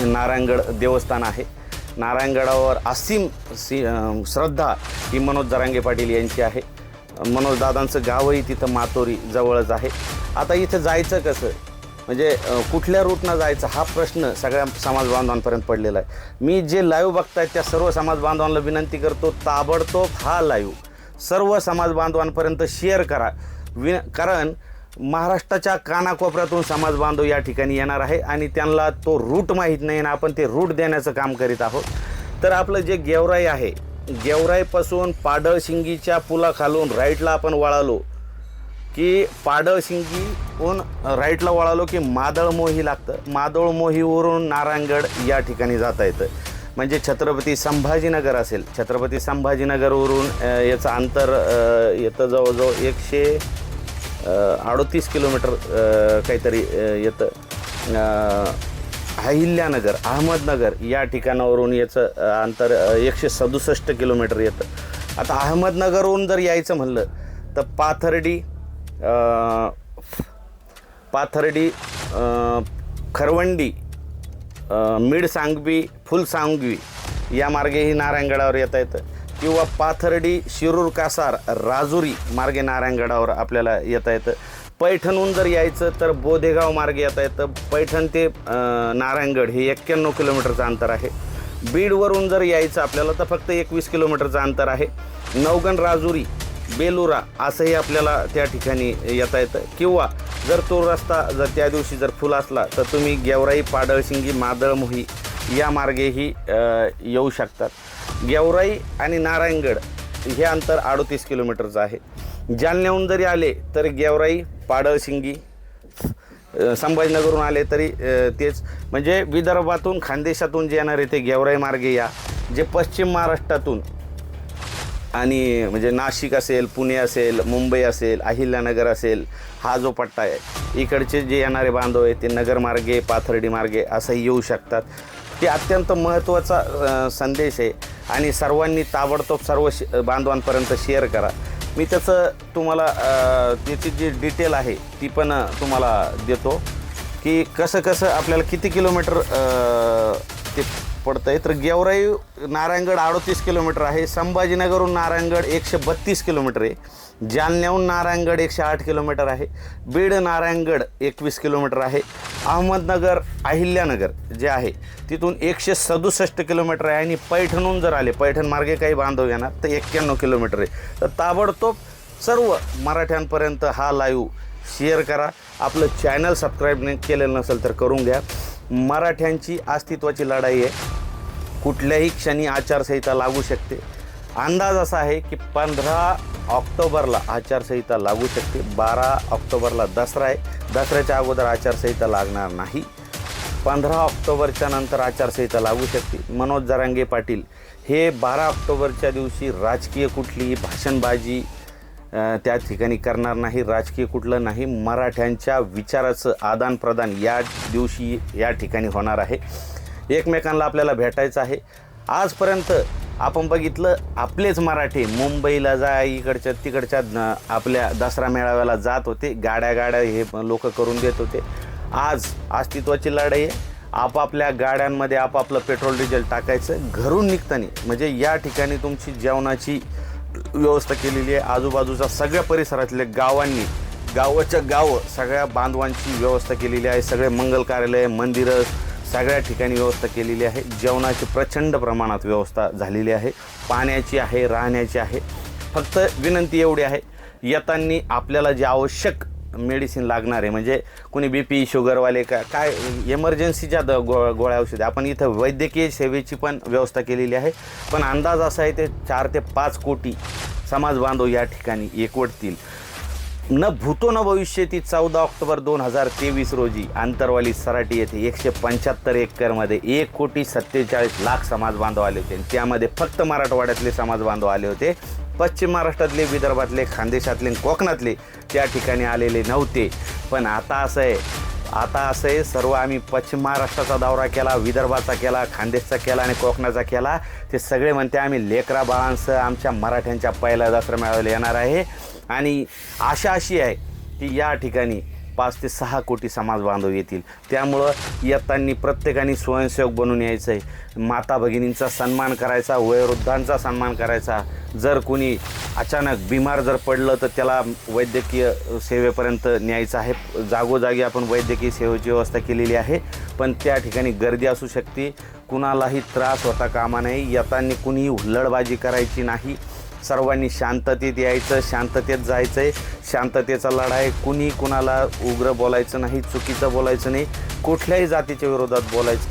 नारायणगड देवस्थान आहे. नारायणगडावर असीम सी श्रद्धा ही मनोज जरांगे पाटील यांची आहे. मनोज दादांचं गावही तिथं मातोरी जवळच आहे. आता इथं जायचं कसं? म्हणजे कुठल्या रूटनं जायचं? हा प्रश्न सगळ्या समाज बांधवांपर्यंत पडलेला आहे. मी जे लाईव्ह बघतायत त्या सर्व समाज बांधवांना विनंती करतो ताबडतोब हा लाईव्ह सर्व समाज बांधवांपर्यंत शेअर करा. विन कारण महाराष्ट्राच्या कानाकोपऱ्यातून समाज बांधव या ठिकाणी येणार आहे आणि त्यांना तो रूट माहीत नाही आणि आपण ते रूट देण्याचं काम करीत आहोत. तर आपलं जे गेवराई आहे गेवराईपासून पाडळशिंगीच्या पुलाखालून राईटला आपण वळालो की पाडळशिंगीहून राईटला वळालो की मादळ मोही लागतं. मादळ मोहीवरून नारायणगड या ठिकाणी जाता येतं. म्हणजे छत्रपती संभाजीनगर असेल. छत्रपती संभाजीनगरवरून याचं अंतर येतं जवळजवळ एकशे अडोतीस किलोमीटर काहीतरी येतं. अहिल्यानगर अहमदनगर या ठिकाणावरून याचं अंतर एकशे सदुसष्ट किलोमीटर येतं. आता अहमदनगरहून जर यायचं म्हणलं तर पाथर्डी पाथर्डी खरवंडी मिड सांगवी फुल सांगवी या मार्गेही नारायणगडावर येता येतं. किंवा पाथर्डी शिरूर कासार राजुरी मार्गे नारायणगडावर आपल्याला येता येतं. पैठणहून जर यायचं तर बोधेगाव मार्गे येता येतं. पैठण ते नारायणगड हे एक्क्याण्णव किलोमीटरचं अंतर आहे. बीडवरून जर यायचं आपल्याला तर फक्त एकवीस किलोमीटरचं अंतर आहे. नवगण राजुरी बेलुरा असंही आपल्याला त्या ठिकाणी येता येतं. किंवा जर तो रस्ता जर त्या दिवशी जर फुल असला तर तुम्ही गेवराई पाडळशिंगी मादळ मोही या मार्गेही येऊ शकतात. गेवराई आणि नारायणगड हे अंतर अडोतीस किलोमीटरचं आहे. जालन्याहून जरी आले तर गेवराई पाडळशिंगी संभाजीनगरहून आले तरी तेच. म्हणजे विदर्भातून खानदेशातून जे येणारे ते गेवराई मार्गे या. जे पश्चिम महाराष्ट्रातून आणि म्हणजे नाशिक असेल पुणे असेल मुंबई असेल अहिल्यानगर असेल हा जो पट्टा आहे इकडचे जे येणारे बांधव आहेत ते नगरमार्गे पाथर्डी मार्गे असंही येऊ शकतात. ते अत्यंत महत्त्वाचा संदेश आहे. आणि सर्वांनी ताबडतोब सर्व श बांधवांपर्यंत शेअर करा. मी त्याचं तुम्हाला त्याची जी डिटेल आहे ती पण तुम्हाला देतो. की कसं कसं आपल्याला किती किलोमीटर ते पडतं आहे तर गेवराई नारायणगड अडोतीस किलोमीटर आहे. संभाजीनगरहून नारायणगड एकशे बत्तीस किलोमीटर आहे. जालन्याहून नारायणगड एकशे आठ किलोमीटर आहे. बीड नारायणगड एकवीस किलोमीटर आहे. अहमदनगर अहिल्यानगर जे आहे तिथून एकशे सदुसष्ट किलोमीटर आहे. आणि पैठणहून जर आले पैठण मार्गे काही बांधव येणार तर एक्क्याण्णव किलोमीटर आहे. तर ताबडतोब सर्व मराठ्यांपर्यंत हा लाईव्ह शेअर करा. आपलं चॅनल सबस्क्राईब केलेलं नसेल तर करून घ्या. मराठ्यांची अस्तित्वाची लढाई आहे. कुठल्याही क्षणी आचारसंहिता लागू शकते. अंदाज असा आहे की पंधरा ऑक्टोबरला आचारसंहिता लागू शकते. बारा ऑक्टोबरला दसरा आहे. दसऱ्याच्या अगोदर आचारसंहिता लागणार नाही. पंधरा ऑक्टोबरच्या नंतर आचारसंहिता लागू शकते. मनोज जरांगे पाटील हे बारा ऑक्टोबरच्या दिवशी राजकीय कुठलीही भाषणबाजी त्या ठिकाणी करणार नाही. राजकीय कुठलं नाही. मराठ्यांच्या विचाराचं आदानप्रदान या दिवशी या ठिकाणी होणार आहे. एकमेकांना आपल्याला भेटायचं आहे. आजपर्यंत आपण बघितलं आपलेच मराठी मुंबईला जा इकडच्या तिकडच्या न- आपल्या दसरा मेळाव्याला जात होते. गाड्या गाड्या हे लोक करून देत होते. आज अस्तित्वाची लढाई आहे. आपापल्या गाड्यांमध्ये आपापलं पेट्रोल डिझेल टाकायचं. घरून निघताना म्हणजे या ठिकाणी तुमची जेवणाची व्यवस्था केलेली आहे. आजूबाजूच्या सगळ्या परिसरातल्या गावांनी गावाच्या गावं सगळ्या बांधवांची व्यवस्था केलेली आहे. सगळे मंगल कार्यालय मंदिरं सगळ्या ठिकाणी व्यवस्था केलेली आहे. जेवणाची प्रचंड प्रमाणात व्यवस्था झालेली आहे. पाण्याची आहे राहण्याची आहे. फक्त विनंती एवढी आहे येताना आपल्याला जे आवश्यक मेडिसिन लागणार आहे म्हणजे कोणी बी पी शुगरवाले का काय इमर्जन्सीच्या द गो गोळ्या औषधे आपण इथं वैद्यकीय सेवेची पण व्यवस्था केलेली आहे. पण अंदाज असा आहे ते चार ते पाच कोटी समाज बांधव या ठिकाणी एकवटतील. न भूतो न भविष्य ती चौदा ऑक्टोबर दोन हजार तेवीस रोजी आंतरवाली सराटी येथे एकशे पंच्याहत्तर एकरमध्ये एक कोटी सत्तेचाळीस लाख समाज बांधव आले होते. आणि त्यामध्ये फक्त मराठवाड्यातले समाज बांधव आले होते. पश्चिम महाराष्ट्रातले विदर्भातले खानदेशातले कोकणातले त्या ठिकाणी आलेले नव्हते. पण आता असं आहे आता असं आहे सर्व आम्ही पश्चिम महाराष्ट्राचा दौरा केला विदर्भाचा केला खानदेशचा केला आणि कोकणाचा केला. ते सगळे म्हणते आम्ही लेकरा बाळांसह आमच्या मराठ्यांच्या पहिल्या दसरा मेळाव्याला येणार आहे. आणि आशा अशी आहे की या ठिकाणी पाच ते सहा कोटी समाज बांधव येतील. त्यामुळं येताना प्रत्येकाने स्वयंसेवक बनून यायचं आहे माता भगिनींचा सन्मान करायचा वयोवृद्धांचा सन्मान करायचा. जर कोणी अचानक बिमार जर पडलं तर त्याला वैद्यकीय सेवेपर्यंत न्यायचं आहे. जागोजागी आपण वैद्यकीय सेवेची व्यवस्था केलेली आहे. पण त्या ठिकाणी गर्दी असू शकते. कुणालाही त्रास होता कामा नये. येताना कुणीही हुल्लडबाजी करायची नाही. सर्वांनी शांततेत यायचं शांततेत जायचं आहे शांततेचा लढा आहे कुणी कुणाला उग्र बोलायचं नाही चुकीचं बोलायचं नाही कुठल्याही जातीच्या विरोधात बोलायचं.